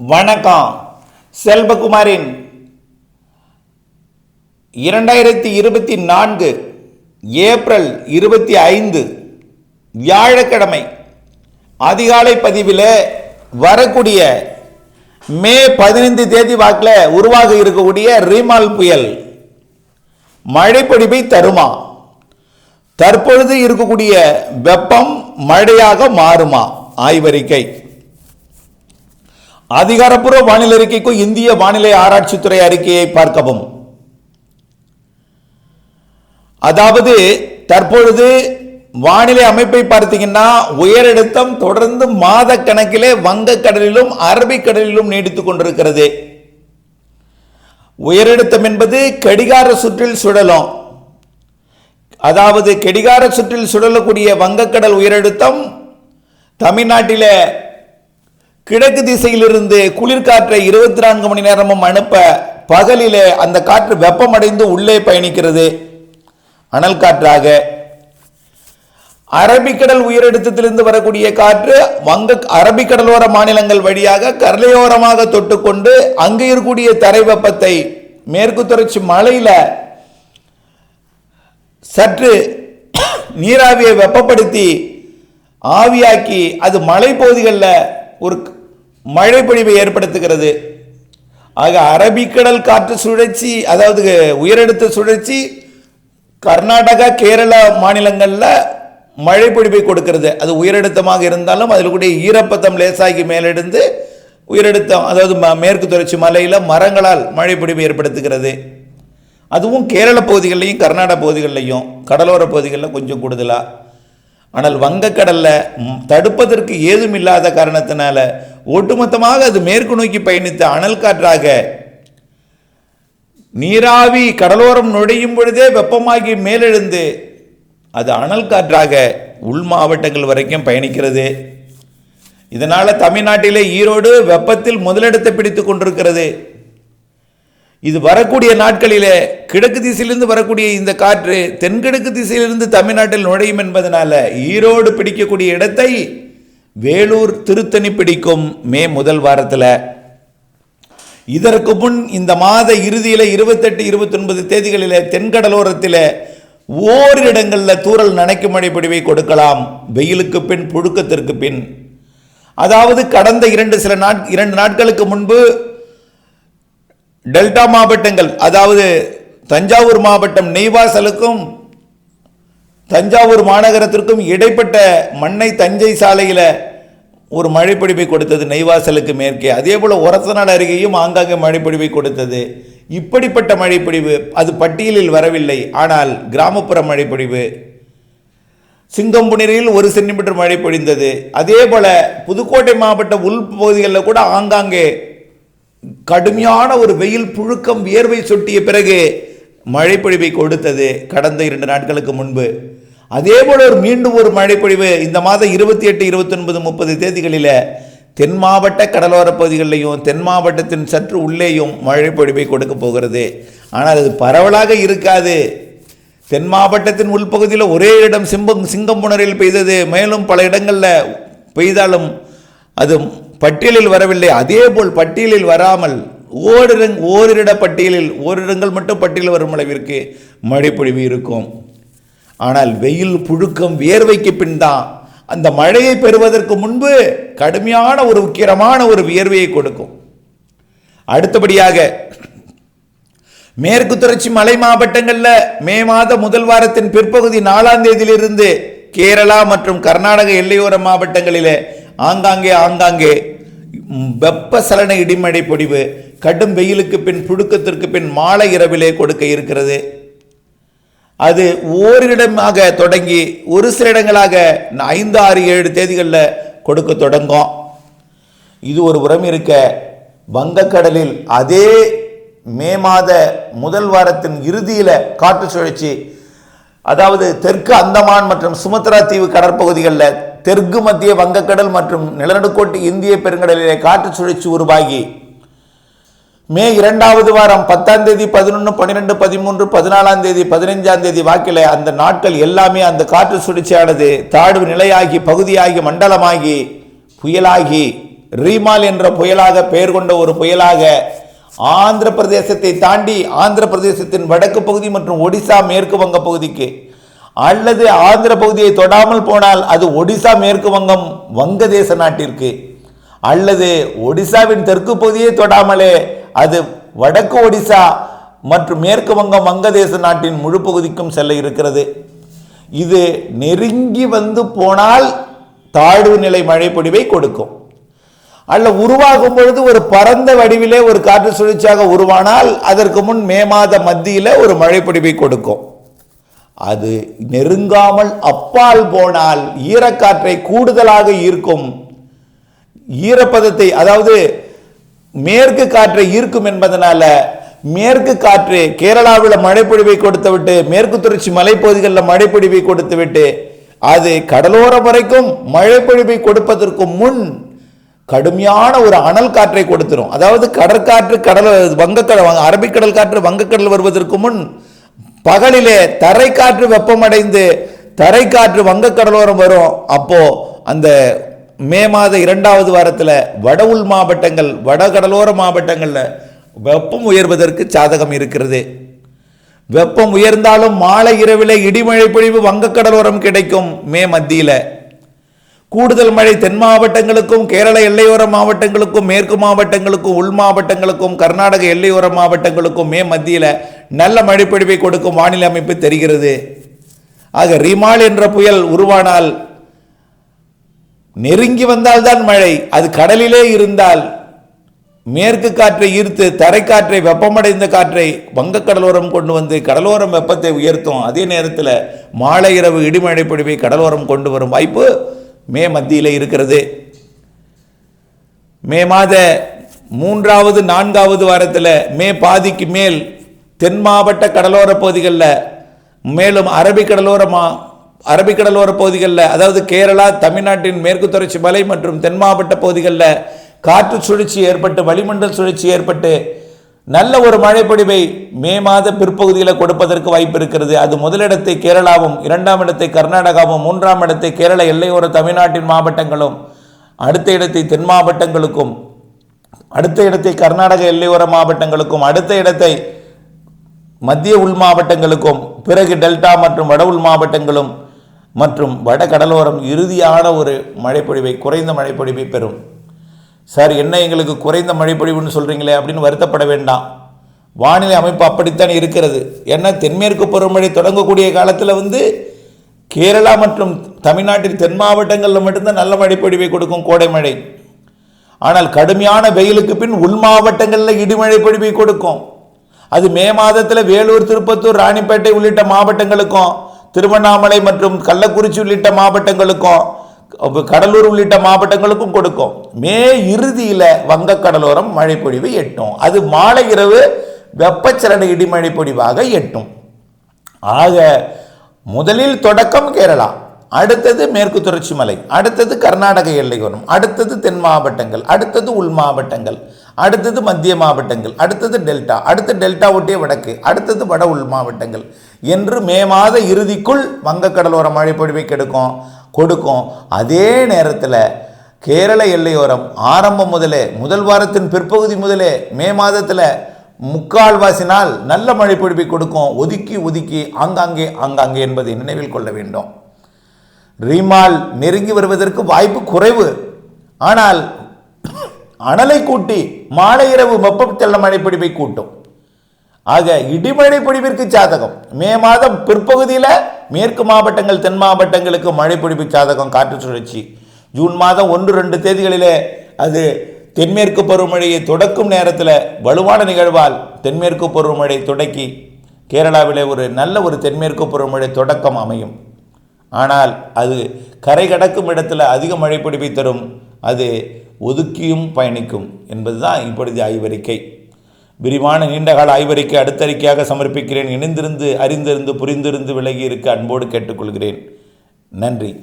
வணக்கம். செல்வகுமாரின் இரண்டாயிரத்தி இருபத்தி நான்கு ஏப்ரல் இருபத்தி ஐந்து வியாழக்கிழமை அதிகாலை பதிவில் வரக்கூடிய மே பதினைந்து தேதி வாக்கில் உருவாக இருக்கக்கூடிய ரீமால் புயல் மழைப்பொடிப்பை தருமா? தற்பொழுது இருக்கக்கூடிய வெப்பம் மழையாக மாறுமா? ஆய்வறிக்கை. அதிகாரப்பூர்வ வானிலை அறிக்கைக்கும் இந்திய வானிலை ஆராய்ச்சித்துறை அறிக்கையை பார்க்கவும். அதாவது தற்பொழுது வானிலை அமைப்பை பார்த்தீங்கன்னா உயரழுத்தம் தொடர்ந்து மாத கணக்கிலே வங்கக்கடலிலும் அரபிக்கடலிலும் நீடித்துக் கொண்டிருக்கிறது. உயரழுத்தம் என்பது கடிகார சுற்றில் சுழலும். அதாவது கடிகார சுற்றில் சுழலக்கூடிய வங்கக்கடல் உயரழுத்தம் தமிழ்நாட்டிலே கிழக்கு திசையிலிருந்து குளிர்காற்றை இருபத்தி நான்கு மணி நேரமும் அனுப்ப பகலிலே அந்த காற்று வெப்பமடைந்து உள்ளே பயணிக்கிறது. அனல் காற்றாக அரபிக்கடல் உயரழுத்தத்திலிருந்து வரக்கூடிய காற்று வங்க அரபிக்கடலோர மாநிலங்கள் வழியாக கரலையோரமாக தொட்டுக்கொண்டு அங்கே இருக்கக்கூடிய தரை வெப்பத்தை மேற்கு தொடர்ச்சி மலையில சற்று நீராவியை வெப்பப்படுத்தி ஆவியாக்கி அது மலைப்பகுதிகளில் ஒரு மழை பொழிவை ஏற்படுத்துகிறது. ஆக அரபிக்கடல் காற்று சுழற்சி அதாவது உயரடுத்த சுழற்சி கர்நாடகா கேரளா மாநிலங்களில் மழை பொழிவை கொடுக்கிறது. அது உயரடுத்தமாக இருந்தாலும் அதில் கூடிய ஈரப்பதம் லேசாகி மேலெடுந்து உயரடுத்தம் அதாவது ம- மேற்கு தொடர்ச்சி மலையில் மரங்களால் மழை ஏற்படுத்துகிறது. அதுவும் கேரள பகுதிகளிலையும் கர்நாடக பகுதிகளிலையும் கடலோர பகுதிகளில் கொஞ்சம் கூடுதலாக ஆனால் வங்கக்கடலில் தடுப்பதற்கு ஏதும் இல்லாத காரணத்தினால ஒட்டுமொத்தமாக அது மேற்கு நோக்கி பயணித்த அனல் காற்றாக நீராவி கடலோரம் நுழையும் பொழுதே வெப்பமாகி மேலெழுந்து அது அனல் காற்றாக உள் மாவட்டங்கள் வரைக்கும் பயணிக்கிறது. இதனால் தமிழ்நாட்டிலே ஈரோடு வெப்பத்தில் முதலிடத்தை பிடித்து கொண்டிருக்கிறது. இது வரக்கூடிய நாட்களிலே கிழக்கு திசையிலிருந்து வரக்கூடிய இந்த காற்று தென்கிழக்கு திசையிலிருந்து தமிழ்நாட்டில் நுழையும் என்பதனால ஈரோடு பிடிக்கக்கூடிய இடத்தை வேலூர் திருத்தணி பிடிக்கும் மே முதல் வாரத்தில். இதற்கு முன் இந்த மாத இறுதியில் இருபத்தெட்டு இருபத்தொன்பது தேதிகளில் தென்கடலோரத்தில் ஓரிரு இடங்களில் தூறல் நனைக்கும் மழை பொழிவை கொடுக்கலாம். வெயிலுக்கு பின் புழுக்கத்திற்கு பின். அதாவது கடந்த இரண்டு சில நாட் இரண்டு நாட்களுக்கு முன்பு டெல்டா மாவட்டங்கள் அதாவது தஞ்சாவூர் மாவட்டம் நெய்வாசலுக்கும் தஞ்சாவூர் மாநகரத்திற்கும் இடைப்பட்ட மண்ணை தஞ்சை சாலையில் ஒரு மழைப்பிடிப்பை கொடுத்தது நெய்வாசலுக்கு மேற்கே. அதே போல் ஒரத்தநாடு அருகேயும் ஆங்காங்கே மழைப்பிடிப்பை கொடுத்தது. இப்படிப்பட்ட மழைப்பிடிவு அது பட்டியலில் வரவில்லை. ஆனால் கிராமப்புற மழைப்பிடிவு சிங்கம்புணரில் ஒரு சென்டிமீட்டர் மழை பொழிந்தது. அதே போல் புதுக்கோட்டை மாவட்ட உள்பகுதிகளில் கூட ஆங்காங்கே கடுமையான ஒரு வெயில் புழுக்கம் வியர்வை சொட்டிய பிறகு மழைப்பொழிவை கொடுத்தது. கடந்த இரண்டு நாட்களுக்கு முன்பு அதே போல் ஒரு மீண்டும் ஒரு மழைப்பொழிவு இந்த மாதம் இருபத்தி எட்டு இருபத்தொன்பது முப்பது தேதிகளில் தென் மாவட்ட கடலோர பகுதிகளிலையும் தென் மாவட்டத்தின் சற்று உள்ளேயும் மழைப்பொழிவை கொடுக்க போகிறது. ஆனால் அது பரவலாக இருக்காது. தென் மாவட்டத்தின் உள்பகுதியில் ஒரே இடம் சிம்பம் சிங்கம்புணரில் பெய்தது. மேலும் பல இடங்களில் பெய்தாலும் அது பட்டியலில் வரவில்லை. அதேபோல் பட்டியலில் வராமல் ஓரிடங் ஓரிட பட்டியலில் ஓரிடங்கள் மட்டும் பட்டியலில் வரும் அளவிற்கு மழைப்பொழிவு இருக்கும். ஆனால் வெயில் புழுக்கம் வியர்வைக்கு பின் தான் அந்த மழையை பெறுவதற்கு முன்பு கடுமையான ஒரு உக்கிரமான ஒரு வியர்வையை கொடுக்கும். அடுத்தபடியாக மேற்கு தொடர்ச்சி மலை மாவட்டங்களில் மே மாத முதல் வாரத்தின் பிற்பகுதி நாலாம் தேதியிலிருந்து கேரளா மற்றும் கர்நாடக எல்லையோர மாவட்டங்களிலே ஆங்காங்கே ஆங்காங்கே வெப்ப சலன இடிமழை பொடிவு கடும் வெயிலுக்கு பின் புழுக்கத்திற்கு பின் மாலை இரவிலே கொடுக்க இருக்கிறது. அது ஓரிடமாக தொடங்கி ஒரு சில இடங்களாக ஐந்து ஆறு ஏழு தேதிகளில் கொடுக்க தொடங்கும். இது ஒரு புறம் இருக்க வங்கக்கடலில் அதே மே மாத முதல் வாரத்தின் இறுதியில் காற்று சுழற்சி அதாவது தெற்கு அந்தமான் மற்றும் சுமத்ரா தீவு கடற்பகுதிகளில் தெற்கு மத்திய வங்கக்கடல் மற்றும் நிலநடுக்கோட்டு இந்திய பெருங்கடலிலே காற்று சுழற்சி உருவாகி மே இரண்டாவது வாரம் பத்தாம் தேதி பதினொன்று பன்னிரெண்டு பதிமூன்று பதினாலாம் தேதி பதினைஞ்சாம் தேதி வாக்கில் அந்த நாட்கள் எல்லாமே அந்த காற்று சுழற்சியானது தாழ்வு நிலையாகி பகுதியாகி மண்டலமாகி புயலாகி ரீமால் என்ற புயலாக பெயர் கொண்ட ஒரு புயலாக ஆந்திர பிரதேசத்தை தாண்டி ஆந்திர பிரதேசத்தின் வடக்கு பகுதி மற்றும் ஒடிசா மேற்கு வங்க பகுதிக்கு அல்லது ஆந்திர பகுதியை தொடாமல் போனால் அது ஒடிசா மேற்கு வங்கம் வங்கதேச நாட்டிற்கு அல்லது ஒடிசாவின் தெற்கு பகுதியை தொடாமலே அது வடக்கு ஒடிசா மற்றும் மேற்கு வங்கம் வங்கதேச நாட்டின் முழு பகுதிக்கும் செல்ல இருக்கிறது. இது நெருங்கி வந்து போனால் தாழ்வு நிலை மழை கொடுக்கும். அல்ல உருவாகும் பொழுது ஒரு பரந்த வடிவிலே ஒரு காற்று சுழற்சியாக உருவானால் அதற்கு முன் மே மாத மத்தியில் ஒரு மழைப்பொடிவை கொடுக்கும். அது நெருங்காமல் அப்பால் போனால் ஈரக்காற்றை கூடுதலாக ஈர்க்கும் ஈரப்பதத்தை அதாவது மேற்கு காற்றை ஈர்க்கும் என்பதனால மேற்கு காற்று கேரளாவில் மழைப்பொழிவை கொடுத்து விட்டு மேற்கு தொடர்ச்சி மலைப்பகுதிகளில் மழைப்பொழிவை கொடுத்து விட்டு அது கடலோரம் வரைக்கும் மழைப்பொழிவை கொடுப்பதற்கு முன் கடுமையான ஒரு அனல் காற்றை கொடுத்துரும். அதாவது கடற்காற்று கடல் வங்கக்கடல் அரபிக்கடல் காற்று வங்கக்கடல் வருவதற்கு முன் பகலிலே தரைக்காற்று வெப்பமடைந்து தரைக்காற்று வங்கக்கடலோரம் வரும். அப்போ அந்த மே மாத இரண்டாவது வாரத்தில் வட உள் மாவட்டங்கள் வடகடலோர மாவட்டங்களில் வெப்பம் உயர்வதற்கு சாதகம் இருக்கிறது. வெப்பம் உயர்ந்தாலும் மாலை இரவில் இடிமழை பொழிவு வங்கக்கடலோரம் கிடைக்கும் மே மத்தியில். கூடுதல் மழை தென் மாவட்டங்களுக்கும் கேரள எல்லையோர மாவட்டங்களுக்கும் மேற்கு மாவட்டங்களுக்கும் உள் மாவட்டங்களுக்கும் கர்நாடக எல்லையோர மாவட்டங்களுக்கும் மே மத்தியில் நல்ல மழைப்பொழிவை கொடுக்கும் வானிலை அமைப்பு தெரிகிறது. ஆக ரிமால் என்ற புயல் உருவானால் நெருங்கி வந்தால்தான் மழை. அது கடலிலே இருந்தால் மேற்கு காற்றை ஈர்த்து தரைக்காற்றை வெப்பமடைந்த காற்றை வங்கக்கடலோரம் கொண்டு வந்து கடலோரம் வெப்பத்தை உயர்த்தும். அதே நேரத்தில் மாலை இரவு இடிமழை பொழிவை கடலோரம் கொண்டு வரும் வாய்ப்பு மே மத்தியில் இருக்கிறது. மே மாத மூன்றாவது நான்காவது வாரத்தில் மே பாதிக்கு மேல் தென் மாவட்ட கடலோர பகுதிகளில் மேலும் அரபிக்கடலோரமாக அரபிக்கடலோர பகுதிகளில் அதாவது கேரளா தமிழ்நாட்டின் மேற்கு தொடர்ச்சி மலை மற்றும் தென் மாவட்ட பகுதிகளில் காற்று சுழற்சி ஏற்பட்டு வளிமண்டல் சுழற்சி ஏற்பட்டு நல்ல ஒரு மழைப்பொழிவை மே மாத பிற்பகுதியில் கொடுப்பதற்கு வாய்ப்பு இருக்கிறது. அது முதலிடத்தை கேரளாவும் இரண்டாம் இடத்தை கர்நாடகாவும் மூன்றாம் இடத்தை கேரள எல்லையோர தமிழ்நாட்டின் மாவட்டங்களும் அடுத்த இடத்தை தென் மாவட்டங்களுக்கும் அடுத்த இடத்தை கர்நாடக எல்லையோர மாவட்டங்களுக்கும் அடுத்த இடத்தை மத்திய உள் மாவட்டங்களுக்கும் பிறகு டெல்டா மற்றும் வட உள் மாவட்டங்களும் மற்றும் வட கடலோரம் இறுதியான ஒரு மழைப்பொழிவை குறைந்த மழைப்பொழிவை பெறும். சார் என்ன எங்களுக்கு குறைந்த மழைப்பொழிவுன்னு சொல்கிறீங்களே அப்படின்னு வருத்தப்பட வேண்டாம். வானிலை அமைப்பு அப்படித்தான் இருக்கிறது. ஏன்னா தென்மேற்கு பருவமழை தொடங்கக்கூடிய காலத்தில் வந்து கேரளா மற்றும் தமிழ்நாட்டின் தென் மாவட்டங்களில் மட்டும்தான் நல்ல மழைப்பொழிவை கொடுக்கும் கோடை மழை. ஆனால் கடுமையான வெயிலுக்கு பின் உள் மாவட்டங்களில் இடிமழை பொழிவை கொடுக்கும். அது மே மாதத்தில் வேலூர் திருப்பத்தூர் ராணிப்பேட்டை உள்ளிட்ட மாவட்டங்களுக்கும் திருவண்ணாமலை மற்றும் கள்ளக்குறிச்சி உள்ளிட்ட மாவட்டங்களுக்கும் கடலூர் உள்ளிட்ட மாவட்டங்களுக்கும் கொடுக்கும். மே இறுதியில் வங்கக்கடலோரம் மழை பொழிவு எட்டும். அது மாலை இரவு வெப்பச்சலன இடிமழை பொழிவாக எட்டும். ஆக முதலில் தொடக்கம் கேரளா அடுத்தது மேற்கு தொடர்ச்சி மலை அடுத்தது கர்நாடக எல்லையோரம் அடுத்தது தென் மாவட்டங்கள் அடுத்தது உள் மாவட்டங்கள் அடுத்தது மத்திய மாவட்டங்கள் அடுத்தது டெல்டா அடுத்து டெல்டா ஒட்டிய வடக்கு அடுத்தது வட உள் மாவட்டங்கள். என்று மே மாத இறுதிக்குள் வங்கக்கடலோர மழை பொழிவை கெடுக்கும் கொடுக்கும். அதே நேரத்தில் கேரள எல்லையோரம் ஆரம்பம் முதலே முதல் வாரத்தின் பிற்பகுதி முதலே மே மாதத்தில் முக்கால்வாசினால் நல்ல மழை பொழிவை கொடுக்கும். ஒதுக்கி ஒதுக்கி ஆங்காங்கே ஆங்காங்கே என்பதை நினைவில் கொள்ள வேண்டும். ரீமால் நெருங்கி வருவதற்கு வாய்ப்பு குறைவு. ஆனால் அனலை கூட்டி மாலை இரவு வெப்பச்சலன மழைப்பிடிப்பை கூட்டும். ஆக இடிமழை பொழிவிற்கு சாதகம் மே மாதம் பிற்பகுதியில் மேற்கு மாவட்டங்கள் தென் மாவட்டங்களுக்கு மழை சாதகம் காற்று சுழற்சி. ஜூன் மாதம் ஒன்று ரெண்டு தேதிகளிலே அது தென்மேற்கு பருவமழையை தொடக்கும் நேரத்தில் வலுவான நிகழ்வால் தென்மேற்கு பருவமழை தொடக்கி கேரளாவிலே ஒரு நல்ல ஒரு தென்மேற்கு பருவமழை தொடக்கம் அமையும். ஆனால் அது கரை கடக்கும் இடத்துல அதிக மழை பிடிப்பை தரும் அது ஒதுக்கியும் பயணிக்கும் என்பதுதான் இப்பொழுது ஆய்வறிக்கை. விரிவான நீண்டகால ஆய்வறிக்கை அடுத்தறிக்கையாக சமர்ப்பிக்கிறேன். இணைந்திருந்து அறிந்திருந்து புரிந்திருந்து விலகி இருக்க அன்போடு கேட்டுக்கொள்கிறேன். நன்றி.